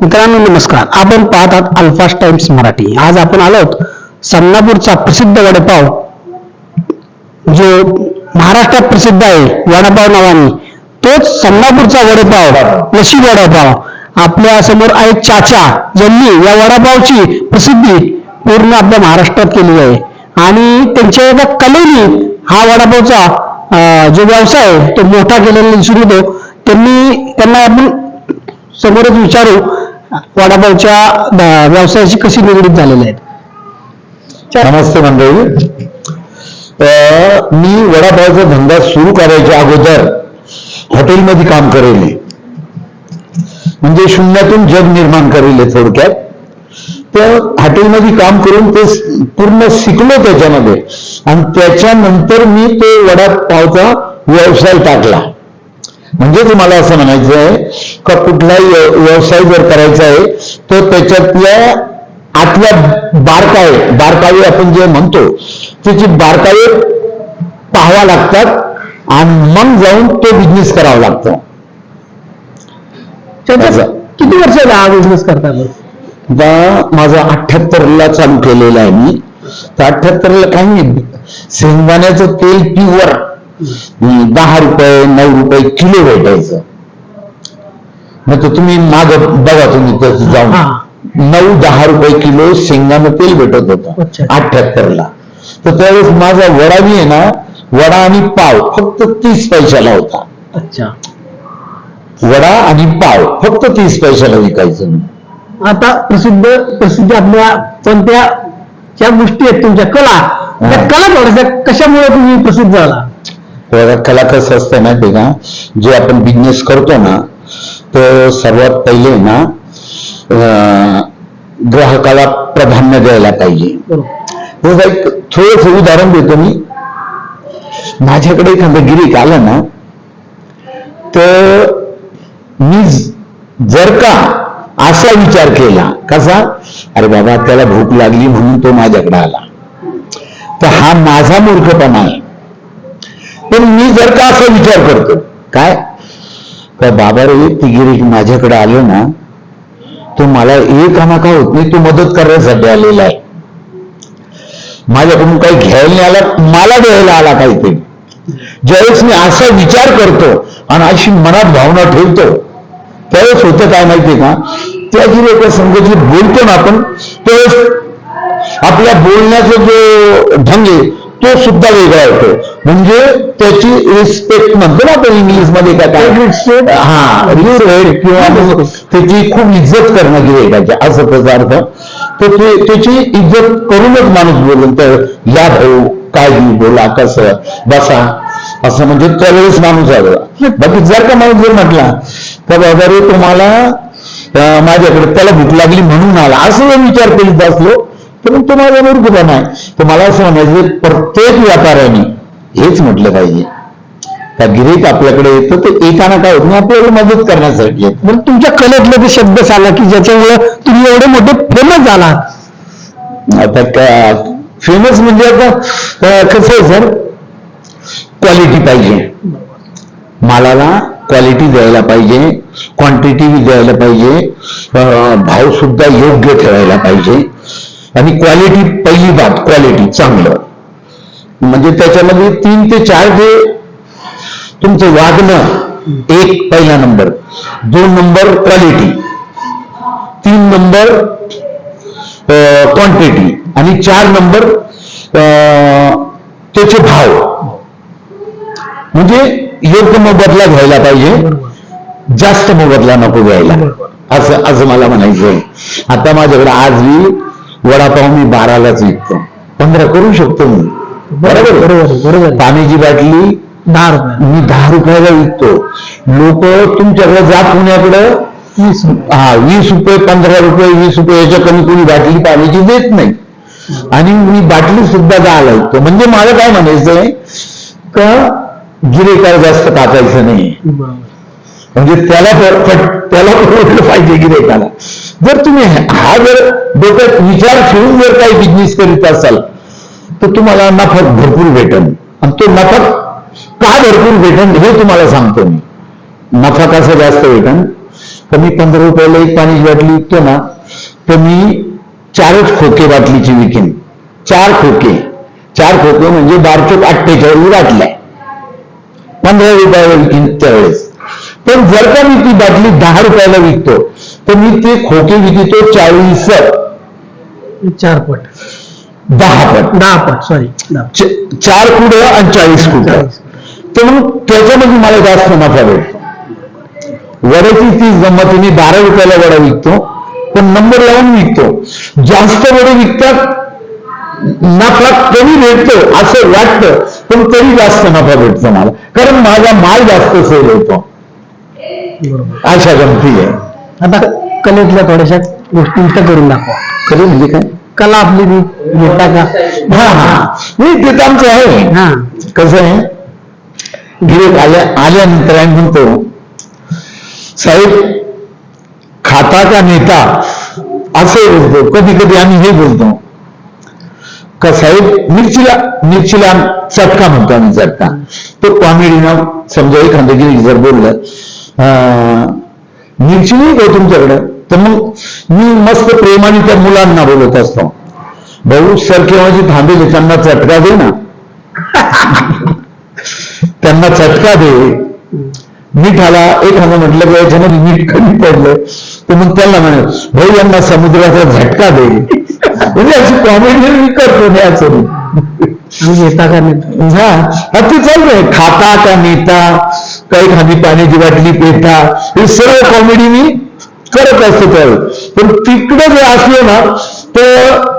मित्रांनो नमस्कार. आपण पाहतात अल्फास टाइम्स मराठी. आज आपण आलोत समनापूरचा प्रसिद्ध वडेपाव जो महाराष्ट्रात प्रसिद्ध आहे वडापाव नावाने. तोच समनापूरचा वडेपाव नशीब वडापाव. आपल्यासमोर आहे चाचा ज्यांनी या वडापावची प्रसिद्धी पूर्ण आपल्या महाराष्ट्रात केली आहे. आणि त्यांच्या एका कलेने हा वडापावचा जो व्यवसाय आहे तो मोठा केलेला दिसून येतो. त्यांनी त्यांना आपण समोरच विचारू वडापावच्या व्यवसायाशी कशी निगडीत झालेले आहेत? नमस्ते मंडळी. मी वडापावचा धंदा सुरू करायच्या अगोदर हॉटेलमध्ये काम करेल. म्हणजे शून्यातून जग निर्माण करेल थोडक्यात. तर हॉटेलमध्ये काम करून ते पूर्ण शिकलो त्याच्यामध्ये. आणि त्याच्यानंतर मी तो वडापावचा व्यवसाय टाकला. म्हणजे तुम्हाला असं म्हणायचं आहे का कुठलाही व्य- व्यवसाय जर करायचा आहे तर त्याच्यातल्या आतल्या बारकावे बारकावे आपण जे म्हणतो त्याची बारकावे पाहावा लागतात आणि मग जाऊन तो बिझनेस करावा लागतो. किती वर्ष हा बिझनेस करताना आता माझा अठ्ठ्याहत्तर ला चालू केलेला आहे मी. तर अठ्ठ्याहत्तर ला काही नाही. शेंगदाण्याचं तेल प्युअर दहा रुपये नऊ रुपये किलो भेटायचं. मग तर तुम्ही माग बघा तुम्ही तसं जाऊन. नऊ दहा रुपये किलो शेंगदाणं तेल भेटत होतं. अच्छा. अठ्ठ्याहत्तर ला तर त्यावेळेस माझा वडा बी आहे ना वडा आणि पाव फक्त तीस पैशाला होता. अच्छा. वडा आणि पाव फक्त तीस पैशाला विकायचं मी आता प्रसिद्ध प्रसिद्ध आपल्या कोणत्या ज्या गोष्टी आहेत तुमच्या कला. त्या. कला थोड्याशा कशामुळे तुम्ही प्रसिद्ध झाला? कला कसं असतं माहिती का? जे आपण बिझनेस करतो ना तर सर्वात पहिले ना ग्राहकाला प्राधान्य द्यायला पाहिजे. एक थोडस उदाहरण देतो मी. माझ्याकडे एखादं गिरीक आलं ना तर मी जर का असा विचार केला कसा? अरे बाबा त्याला भूक लागली म्हणून तो माझ्याकडे आला. तर हा माझा मूर्खपणा आहे. पण मी जर का असा विचार करतो काय? तर बाबा रे ती माझ्याकडे आले ना तो मला एक आना होत नाही तू मदत करण्यासाठी आलेला आहे. माझ्याकडून काही घ्यायला नाही आला मला द्यायला आला काहीतरी. ज्यावेळेस मी असा विचार करतो आणि अशी मनात भावना ठेवतो त्यावेळेस होतं काय माहितीये का? त्याची लोक संघ बोलतो ना आपण त्यावेळेस आपल्या बोलण्याचा जो ढंग आहे तो सुद्धा वेगळा होतो. म्हणजे त्याची रिस्पेक्ट म्हणतो ना आपण इंग्लिशमध्ये काय? हा रिस्पेक्ट किंवा त्याची खूप इज्जत करणं गिरायकाची असं त्याचा अर्थ. तर ते त्याची इज्जत करूनच माणूस बोलून तर या भाऊ काय बोला कसं? बसा. असं म्हणजे त्यावेळेस माणूस आला. बाकी जर का माणूस जर म्हटला तर बाबा रे तुम्हाला माझ्याकडे त्याला भूक लागली म्हणून आला. असं जर विचार करीत असलो तर मग तो माझा मूर्खपणा आहे. तर मला असं म्हणायचं प्रत्येक व्यापाऱ्याने हेच म्हटलं पाहिजे. त्या गिरीक आपल्याकडे येतं ते एकाना काय होत? नाही आपल्याला मदत करण्यासाठी येतं. मग तुमच्या कलेतले ते शब्द सांगा की ज्याच्यामुळे तुम्ही एवढे मोठे फेमस झालात आता काय फेमस म्हणजे आता कसं आहे सर? क्वालिटी पाहिजे. मालाला क्वालिटी द्यायला पाहिजे. क्वांटिटी द्यायला पाहिजे. भाव सुद्धा योग्य ठेवायला पाहिजे. आणि क्वालिटी पहिली बात क्वालिटी चांगलं. म्हणजे त्याच्यामध्ये तीन ते चार जे तुमचं वागणं एक पहिला नंबर. दोन नंबर क्वालिटी तीन नंबर क्वांटिटी आणि चार नंबर त्याचे भाव. म्हणजे योग्य मोबदला घ्यायला पाहिजे. जास्त मोबदला नको घ्यायला. असं असं मला म्हणायचं आता माझ्याकडे आज मी वडापाव मी बारालाच विकतो. पंधरा करू शकतो मी. बरोबर? बरोबर बरोबर पाण्याची बाटली दहा रुपये. मी दहा रुपयाला विकतो. लोक तुमच्याकडे जा पुण्याकडं. वीस हा वीस रुपये पंधरा रुपये वीस रुपये याच्या कमी कोणी बाटली पाण्याची देत नाही. आणि मी बाटली सुद्धा दहाला विकतो. म्हणजे मला काय म्हणायचंय का गिरेकार जास्त टाकायचं नाही. म्हणजे त्याला त्याला परवडलं पाहिजे गिरेकाला. जर तुम्ही हा जर डोक्यात विचार ठेवून जर काही बिझनेस करीत असाल तर तुम्हाला नफा भरपूर भेटन आणि तो नफा का भरपूर भेटन हे तुम्हाला सांगतो मी. नफा कसा जास्त भेटेल? कमी मी पंधरा रुपयाला एक पाणी बाटली विकतो ना तर मी चारच खोके बाटलीची विकेन. चार खोके. चार खोके म्हणजे बारचोक अठ्ठेचाळीस बाटल्या. पंधरा रुपयाला विकेन त्यावेळेस. पण जर का मी ती बाटली दहा रुपयाला विकतो तर मी ते खोके विकतो चाळीस. चार पट. दहा पट. दहा पट सॉरी च- चार कुडं आणि चाळीस कुडं. तर मग त्याच्यामध्ये मला जास्त नफा भेटतो. वड्याची ती गंमत मी बारा रुपयाला वडा विकतो. पण नंबर लावून विकतो. जास्त वडे विकतात नफा कमी भेटतो असं वाटतं पण तरी जास्त नफा भेटतो मला. कारण माझा माल जास्त सेल होतो. बरोबर. अशा गमती आहे. आता कलेतल्या थोड्याशा गोष्टी इथं करून दाखवा. कधी म्हणजे काय? कला आपली ती घेता का? हा हा. नाही ते तर आमचं आहे. हा. कसं आहे? गिरेक आल्या आल्यानंतर आम्ही म्हणतो साहेब खाता का नेता? असं बोलतो. कधी कधी आम्ही हे बोलतो का साहेब मिरचीला मिरचीला चटका म्हणतो आम्ही चटका. तो कॉमेडीनं समजा एखादं गिरी जर बोललं मिरची नाही का तुमच्याकडं? तर मग मी मस्त प्रेमाने त्या मुलांना बोलत असतो. भाऊ सर केव्हाची थांबेल त्यांना चटका दे ना. त्यांना चटका दे. मिठाला एखादं म्हटलं की याच्यामध्ये मीठ कमी पडलं तर मग त्यांना म्हणे भाऊ यांना समुद्राचा झटका दे. म्हणजे अशी कॉमेडी मी करतो आणि घेता का नाही? हा ते चाललंय खाता का नेता काही खाली पाण्याची बाटली पेटा हे सर्व कॉमेडी मी करत असतो त्यावेळी. पण तिकडे जे असले ना तर